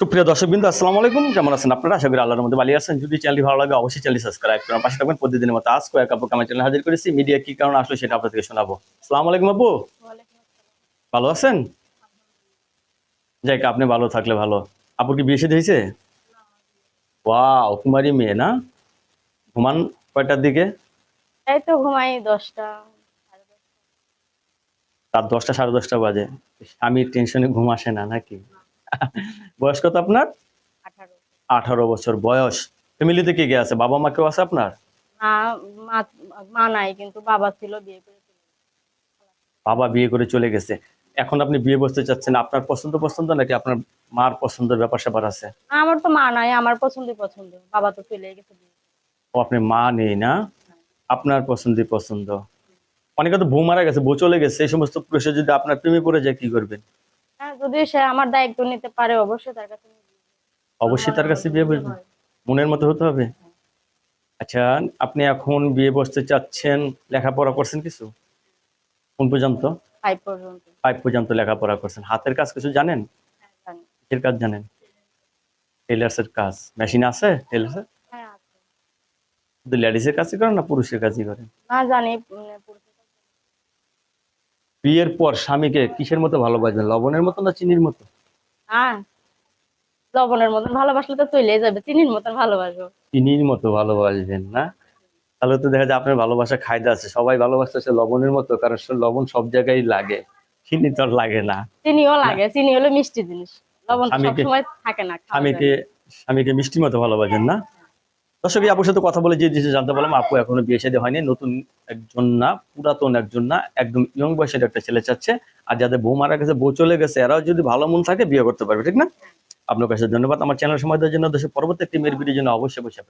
সুপ্রিয় দর্শক বিন্দু আসসালামু আলাইকুম। কেমন আছেন আপনারা? আশা করি আল্লাহর মধ্যে ভালো আছেন। যদি চ্যানেলটি ভালো লাগে অবশ্যই চ্যানেল সাবস্ক্রাইব করুন। পাশে থাকবেন প্রতিদিনের মতো আজ কয়েক আপু আমার চ্যানেল হাজির করেছি। মিডিয়া কি কারণে আসলো সেটা আপনাদেরকে শোনাবো। আসসালামু আলাইকুম আপু। ভালো আছেন? যাই আপনি ভালো থাকলে ভালো। আপুর কি বিয়ে হয়েছে? ওয়াও কুমারী মেয়ে না? ঘুমান কয়টার দিকে? এই তো ঘুমাই দশটা রাত দশটা সাড়ে দশটা বাজে। আমি টেনশনে ঘুম আসে না নাকি? বয়স কত আপনার? আঠারো। বছর বয়স। ফ্যামিলিতে কে কে আছে? বাবা মা কেউ আছে আপনার? মা নাই কিন্তু বাবা ছিল বিয়ে করে চলে গেছে। বাবা বিয়ে করে চলে গেছে। এখন আপনি বিয়ে বসতে চাচ্ছেন আপনার পছন্দ পছন্দ নাকি আপনার মার পছন্দের ব্যাপার স্যাপার আছে? আমার তো মা নাই আমার পছন্দই পছন্দ। বাবা তো চলে গেছে ও আপনি মা নেই না? আপনার পছন্দই পছন্দ। অনেকে তো বউ মারা গেছে বউ চলে গেছে এই সমস্ত পুরুষে যদি আপনার প্রেমে পড়ে যায় কি করবেন? হ্যাঁ যদি সে আমার দায়িত্ব নিতে পারে অবশ্যই তার কাছে। অবশ্যই তার কাছে বিয়ে বসবেন মনের মতো হতে হবে? আচ্ছা আপনি এখন বিয়ে বসতে চাচ্ছেন লেখাপড়া করছেন কিছু? কোন পর্যন্ত? ফাইভ পর্যন্ত। লেখাপড়া করছেন। হাতের কাজ কিছু জানেন? হ্যাঁ, কিসের কাজ জানেন? টেলার্সের কাজ। মেশিন আছে? টেলার্সের হ্যাঁ শুধু লেডিসের কাজই করেন না পুরুষের কাজই করেন? না জানি। বিয়ের পর স্বামীকে কিসের মতো ভালোবাসবেন? লবণের মতো না চিনির মতো? হ্যাঁ। লবণের মতন ভালোবাসলে তো চলে যাবে চিনির মতন ভালোবাসবো। চিনির মতো ভালোবাসবেন না? তাহলে তো দেখা যায় আপনার ভালোবাসা খাইতে আছে সবাই ভালোবাসতেছে লবণের মতো কারণ লবণ সব জায়গায় লাগে চিনি তো আর লাগে না। চিনিও লাগে চিনি হলো মিষ্টি জিনিস। লবণ তো স্বামীকে- সবসময় থাকে না স্বামীকে স্বামীকে মিষ্টি মতো ভালোবাসেন না? দর্শক আপুর সাথে কথা বলে যে জিনিসটা জানতে পারলাম, আপু এখনও বিয়ে শাদী হয়নি, নতুন একজন না, পুরাতন একজন না, একদম ইয়ং বয়সের একটা ছেলে চাচ্ছে, আর যাদের বউ মারা গেছে, বউ চলে গেছে, এরাও যদি ভালো মন থাকে বিয়ে করতে পারবে, ঠিক না? আপনার কাছে ধন্যবাদ, আমার চ্যানেল সময় দেওয়ার জন্য, দেশের পরবর্তী একটি মেয়ের ভিডিওর জন্য অবশ্যই বসে